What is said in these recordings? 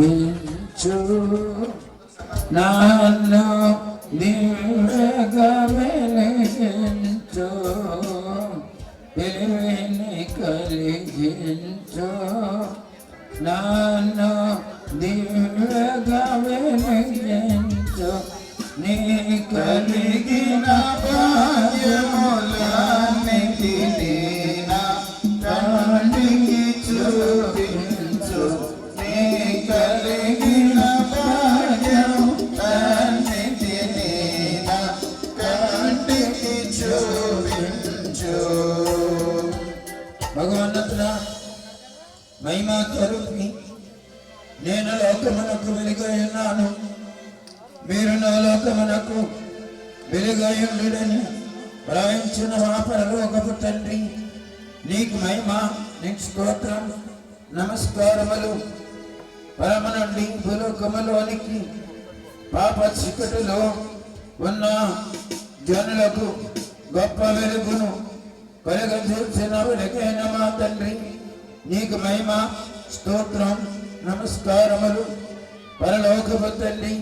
వెలిగించు నన్ను దివ్యగా వెలిగించు తెలివిని కలిగించు. నన్ను దివ్యగా వెలిగించు నీ కలిగిన పా చూపించు మహిమా స్వరూపి నేను లోకమునకు వెలుగై ఉన్నాను. మీరు నా లోకమునకు వెలుగై ఉండుడని ప్రవహించిన మా పరలోకపు తండ్రి నీకు మహిమ నీకు స్తోత్రం నమస్కారములు. పరమ నుండి భూలోకములోనికి పాప చికటిలో ఉన్న జనులకు గొప్ప వెలుగును కలుగజేసిన వెలుగైన మా తండ్రి నీకు మహిమ స్తోత్రం నమస్కారములు. పరలోకపు తల్లి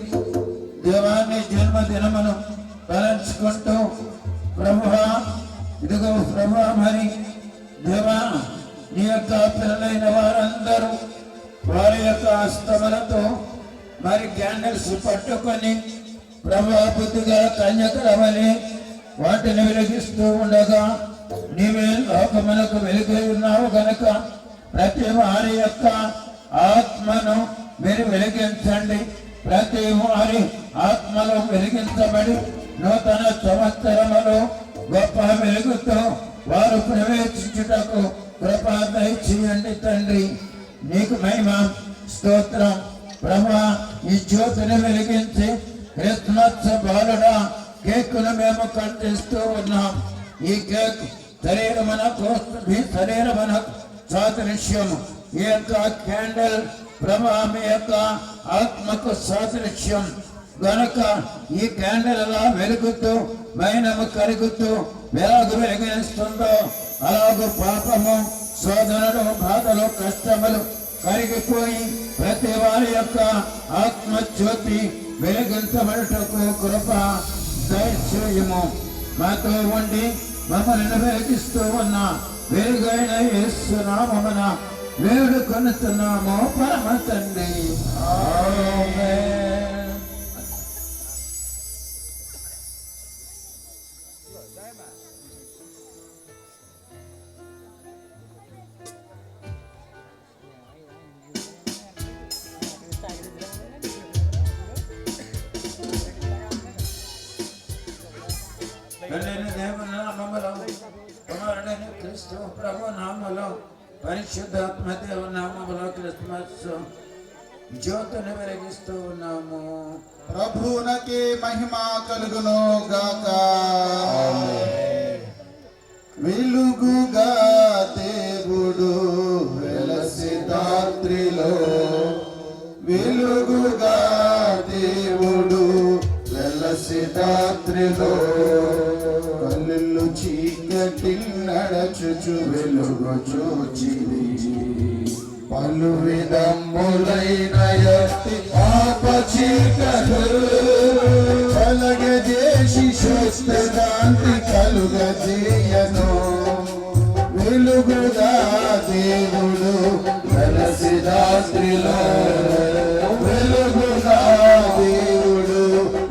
దేవాన్ని జన్మదినమును తలంచుకుంటూ ప్రభువా ఇదిగో ప్రభా మరి దేవా నీ యొక్క పిల్లలైన వారందరూ వారి యొక్క అస్తములతో మరి క్యాండిల్స్ పట్టుకొని ప్రభు బుద్ధిగా కన్యకల వాటిని వెలిగిస్తూ ఉండగా నీవే లోకమునకు వెలుగై ఉన్నావు కనుక ప్రతి వారి యొక్క ఆత్మను మీరు వెలిగించండి. ప్రతి వారి ఆత్మలో వెలిగించబడి నూతన సంవత్సరములో గొప్ప వెలుగుతో వారు ప్రవేశించుటకు కృపా దయచేయండి తండ్రి. నీకు మహిమ స్తోత్రం ప్రభా ఈ జ్యోతిని వెలిగించి క్రిస్మస్ బాలుడ కేకును మేము కట్టిస్తూ ఉన్నాం. ఈ కేక్ మనకు మీ మనకు. సాదృశ్యం ఈ యొక్క క్యాండల్ ప్రభావం యొక్క ఆత్మకు సాదృశ్యం గనక ఈ క్యాండల్ అలా వెలుగుతూ మైనము కరుగుతూ వెలుగు వెలిగిస్తుందో అలాగూ పాపము శోధనలు బాధలు కష్టములు కరిగిపోయి ప్రతి వారి యొక్క ఆత్మజ్యోతి వెలిగించబడటకు కృప దయచేయము. మాతో ఉండి మమ్మల్ని వెలిగిస్తూ ఉన్న వెలుగైన యేసు నామమున వేడుకొనుతున్నాము పరమ తండ్రి పరిశుద్ధాత్మదేవ నామములో క్రిస్మస్ జ్యోతిని వెలిగిస్తూ ఉన్నాము. ప్రభువునకి మహిమ కలుగును గాక. వెలుగుగా దేవుడు వెలసి రాత్రిలో వెలుగుగా దేవుడు వెలసి రాత్రిలో వచ్చు వెలుగు పలు విధములైన పాప చీకలు కలగజేసి శుద్ధ కలుగజేయను. వెలుగుగా దేవుడు కలసి రాత్రిలో. వెలుగుగా దేవుడు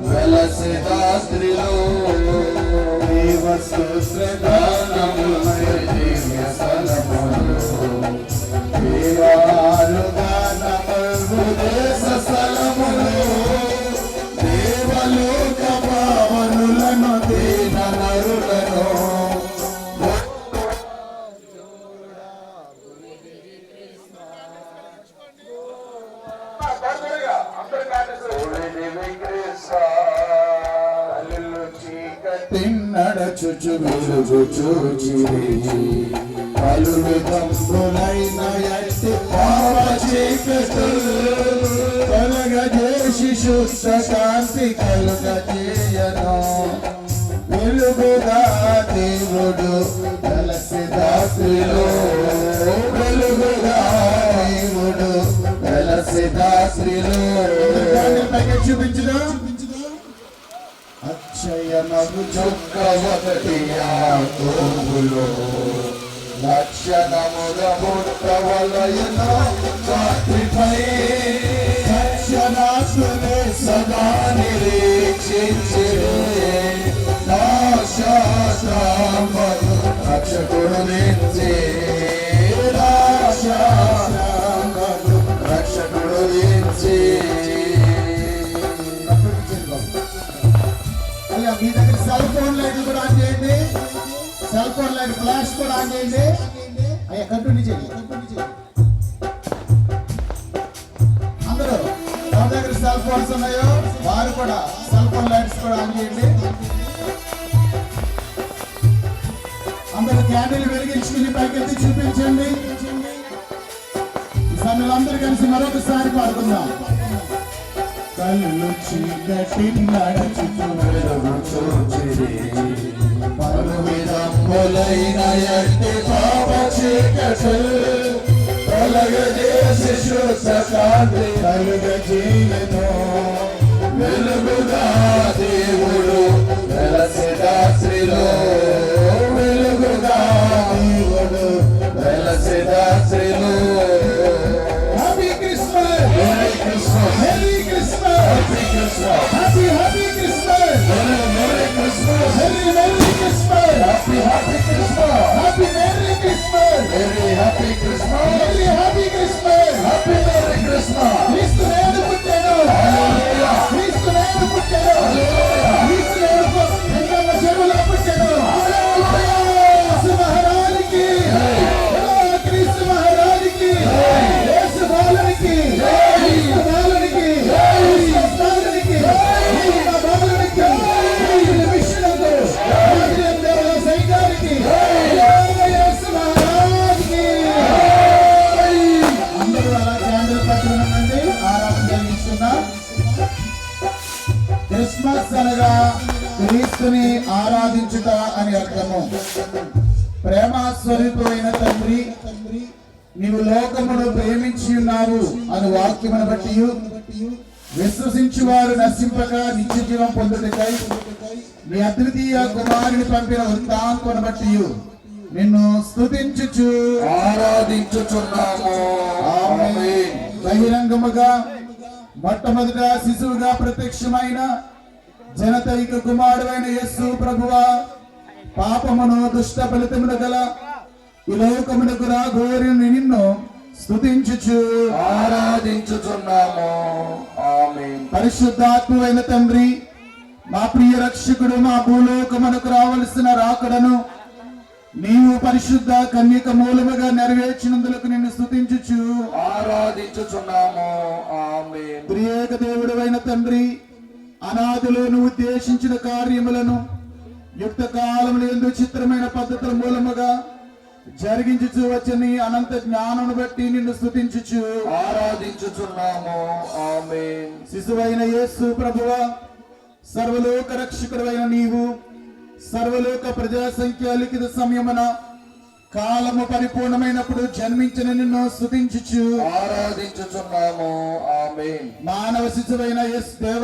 కలసి రాత్రిలో. దేవ సుశ్రదానము కలగజేసి శుద్ధ కాంతి కలుగజేయను వెలుగుగా దేవుడు కలసి దాసులో వెలుగుగా దేవుడు కలసి దాసులో చూపించిన అక్షయమగు చొక్క ఒకటి ఆ తోపులో లక్షణముల పుట్టవలయన రాత్రిపై రక్షణాత్మనే సదా నిరీక్షించే. నా శాస్త్రమను రక్షకుడు నించే ఫ్లాష్ కూడా ఆన్ చేయండి. అయ్యా కంటిన్యూ చేయండి అందరూ వాళ్ళ దగ్గర సెల్ ఫోన్స్ ఉన్నాయో వారు కూడా సెల్ ఫోన్ లైట్స్ కూడా ఆన్ చేయండి. అందరూ క్యాండిల్ వెలిగించుకుని పైకెత్తి చూపించండి. ఈ కలిసి మరొకసారి పాడుకుందాం. కళ్ళు చీకటి నడచుతూ వెలుగు చూచిరి పలు విధములైన ఎట్టి పాప చీకటులు తొలగజేసి శుద్ధ కాంతి కలుగజేయను వెలుగుగా దేవుడు వెలసి రాత్రిలో వెలుగుగా దేవుడు వెలసి రాత్రిలో happy Christmas Merry Christmas! Merry Christmas Happy Christmas! Happy happy స్వరూపమైన తండ్రి నీవు లోకమును ప్రేమించి ఉన్నావు అని వాక్యమును బట్టి విశ్వసించి వారు నశింపక నిత్య జీవం పొందుటకై నీ అద్వితీయ కుమారుని పంపిన వృత్తాంతమును బట్టి నిన్ను స్తుతించుచు ఆరాధించుచున్నాము. బహిరంగముగా మొట్టమొదట శిశువుగా ప్రత్యక్షమైన జనతైక కుమారుడైన యేసు ప్రభువా పాపమును దుష్ట ఫలితములు గల ఈ లోకమునకు రాగోరి నిన్ను స్తుతించుచు ఆరాధించుచున్నాము ఆమేన్. పరిశుద్ధాత్మైన తండ్రి మా ప్రియ రక్షకుడు మా భూలోకమునకు రావలసిన రాకడను నీవు పరిశుద్ధ కన్యక మూలముగా నెరవేర్చినందులకు నిన్ను స్తుతించుచు ఆరాధించుచున్నాము ఆమేన్. త్రియేక దేవుడైన తండ్రి అనాదిలో నువ్వు ఉద్దేశించిన కార్యములను యుక్త కాలములు ఎందు చిత్రమైన పద్ధతుల మూలముగా జరిగించుచు వచ్చిన అనంత జ్ఞానమును బట్టి నిన్ను స్తుతించుచు ఆరాధించుచున్నాము ఆమేన్. శిశువైన యేసు ప్రభువ సర్వలోక రక్షకుడైన నీవు సర్వలోక ప్రజా సంఖ్య లిఖిత సమయమున కాలము పరిపూర్ణమైనప్పుడు జన్మించిన నిన్ను స్తుతించుచు ఆరాధించుచున్నాము ఆమేన్. మానవ శిశువైన యేసు దేవ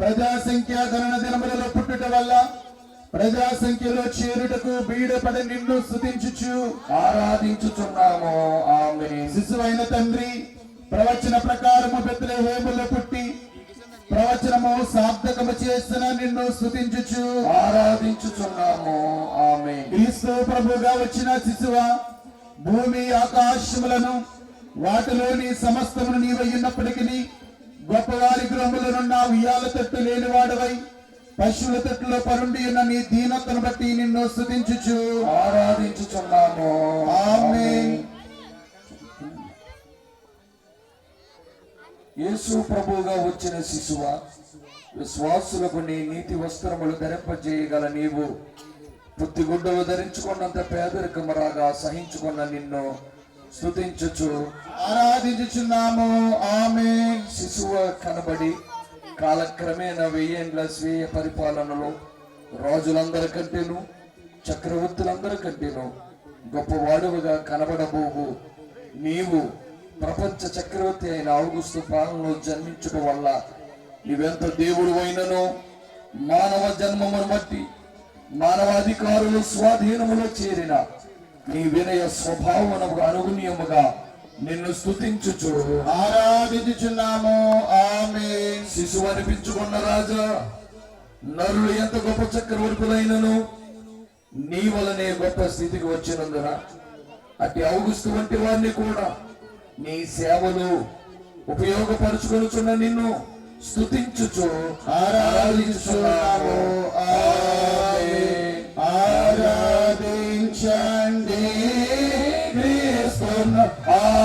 ప్రజా సంఖ్య గణన దినములలో పుట్టుట వల్ల ప్రజా సంఖ్యలో చేరుటకు బీడపడి నిన్ను స్థుతించుచు ఆరాధించుచున్నాము. ఆమె శిశువైన తండ్రి ప్రవచన ప్రకారము పెద్దల హేములు పుట్టి ప్రవచనము సార్థకము చేసిన నిన్ను స్థుతించుచు ఆరాధించుచున్నాము. ఆమె క్రీస్తు ప్రభుగా వచ్చిన శిశువ భూమి ఆకాశములను వాటిలోని సమస్తమును నీవయ్యున్నప్పటికీ గొప్పవారి గృహములనున్న ఉయ్యాల తట్టు లేనివాడవై పశువుల తట్టులో పరుండి ఉన్న నీ దీనతను బట్టి నిన్ను స్తుతించుచు ఆరాధించుచున్నాము. ఆమేన్. యేసు ప్రభువుగా వచ్చిన శిశువ విశ్వాసులకు నీ నీతి వస్త్రములు ధరింపజేయగల నీవు. పుత్తిగుడ్డలు ధరించుకున్నంత పేదరికము రాగా సహించుకున్న నిన్ను స్తుతించుచు ఆరాధించుచున్నాము. ఆమె శిశువ కనబడి కాలక్రమేణా వెయ్యేండ్ల స్వీయ పరిపాలనలో రాజులందరికంటేను చక్రవర్తులందరికంటేను గొప్పవాడువుగా కనబడబోవు. నీవు ప్రపంచ చక్రవర్తి అయిన ఔగుస్తు పాలనలో జన్మించడం వల్ల నీవెంత దేవుడు అయినను మానవ జన్మమును బట్టి మానవాధికారులు స్వాధీనములో చేరిన నీ వినయ స్వభావమునకు అనుగుణ్యముగా నిన్ను స్థుతించుచు ఆరాధించుచున్నాము. ఆమె శిశువు అనిపించుకున్న రాజా నరులు ఎంత గొప్ప చక్రవర్తులైనను? నీ వలనే గొప్ప స్థితికి వచ్చినందున అట్టి అవుగుస్తు వంటి వారిని కూడా నీ సేవలు ఉపయోగపరచుకొనుచున్న నిన్ను స్థుతించుచు ఆరాధించున్నాము ఆమేన్. ఆరాధించండి. క్రీస్తును ఆరాధించండి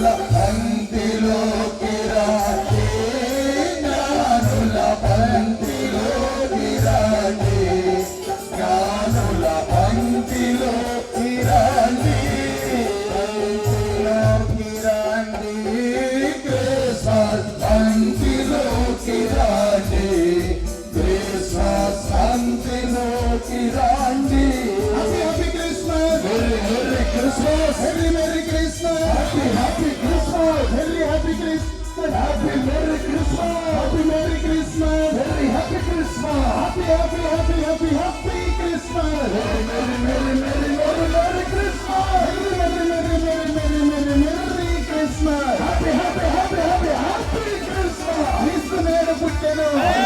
జ్ఞానుల happy, happy, happy, happy Christmas! Merry, merry, merry, merry, merry, merry Christmas! Merry, merry, merry, merry, merry, merry, merry Christmas! Happy, happy, happy, happy, happy Christmas! Miss the Nere Puttenu! Hey!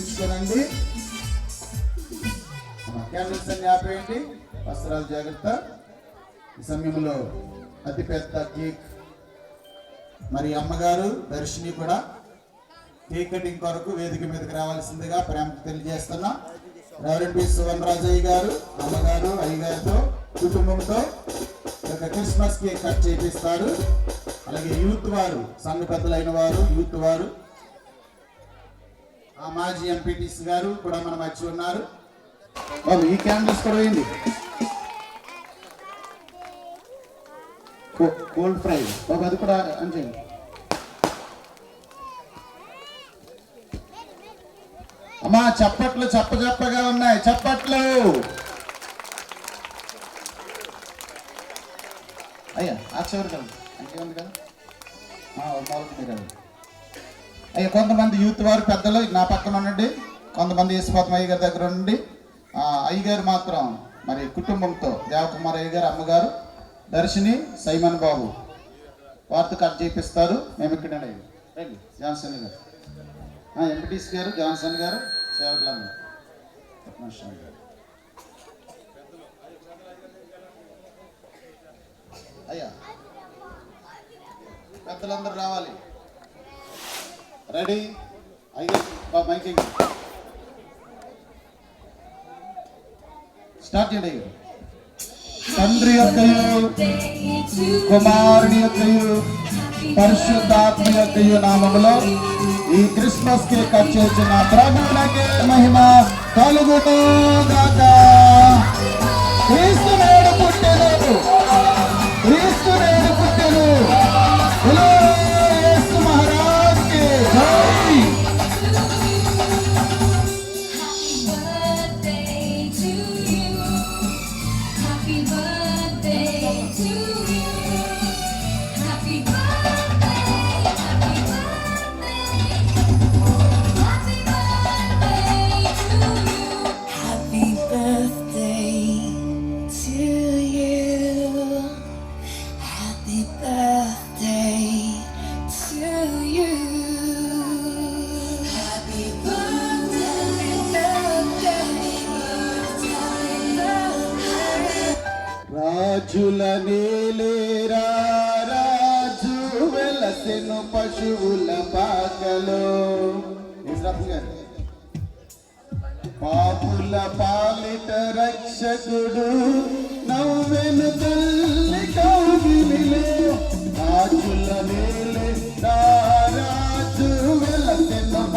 దగ్గర candles అన్ని ఆపేయండి. వస్త్రాలు జాగ్రత్త. ఈ సమయంలో అతిపెద్ద cake మరి అమ్మగారు దర్శిని కూడా కేక్ కటింగ్ కొరకు వేదిక మీదకి రావాల్సిందిగా ప్రేమకు తెలియజేస్తున్నా. రెవరెండ్ పి రాజయ్య గారు అమ్మగారు అయ్యగారితో కుటుంబంతో ఒక క్రిస్మస్ కేక్ కట్ చేపిస్తారు. అలాగే యూత్ వారు సంఘ పెద్దలైన వారు యూత్ వారు మాజీ ఎంపీటీసీ గారు కూడా మనం వచ్చి ఉన్నారు. బాబు ఈ క్యాండిల్స్ కూడా పోయింది కోల్డ్ ఫ్రై. బాబు అది కూడా అంచేయండి అమ్మా చప్పట్లు చప్పచప్పగా ఉన్నాయి. చప్పట్లు! అయ్యా ఆ చివరి కదా ఇంకేముంది కదా ఆ, మొదటి కొంతమంది యూత్ వారు పెద్దలు నా పక్కన ఉండండి. కొంతమంది యేసుపాతం అయ్య గారి దగ్గర ఉండండి. అయ్య అయ్యగారు మాత్రం మరి కుటుంబంతో దేవకుమార్ అయ్య గారు అమ్మగారు దర్శిని సైమన్ బాబు వారితో కట్ చేపిస్తారు. మేము ఇక్కడ రండి జాన్సన్ గారు. ఎంపీటీసీ గారు జాన్సన్ గారు సేవకులందరూ గారు. అయ్యా పెద్దలందరూ రావాలి. రెడీ అయ్యా మైకింగ్ స్టార్ట్ చేయండి తండ్రి యొక్కయు కుమారుని యొక్కయు పరిశుద్ధాత్మ యొక్కయు నామములో ఈ క్రిస్మస్ కేక్ కట్ చేసిన ప్రభువులకే మహిమ. కలుగుతూ గాక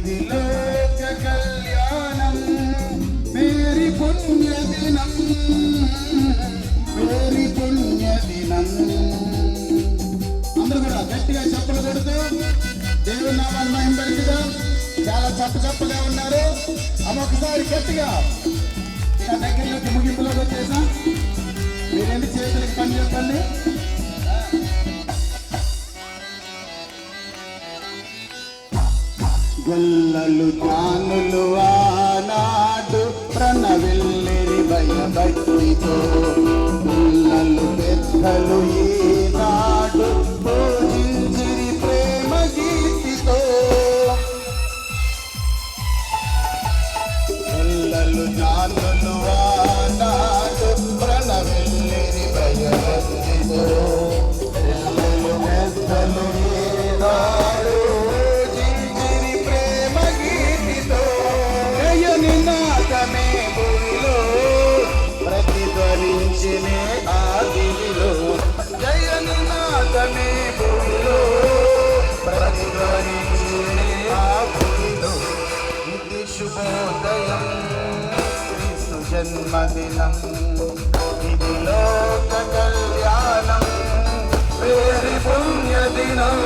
ఇది లోక కళ్యాణం. మేరీ మేరీ అందరూ కూడా గట్టిగా చప్పలు కొడుతూ దేవుని నామాన్ని మహింపరిచిగా చాలా చప్ప చప్పగా ఉన్నారు. అమ్మ ఒకసారి గట్టిగా ఇక దగ్గరలోకి ముగింపులోకి వచ్చేసాం. మీ చేతులకి పని చెప్పండి? గొల్లలు జ్ఞానులు ఆనాడు ప్రణవిల్లిరి భయభక్తితో. పిల్లలు పెద్దలు ఈనాడు జన్మదినం ఇది లోక కళ్యాణం వేరి పుణ్యదినం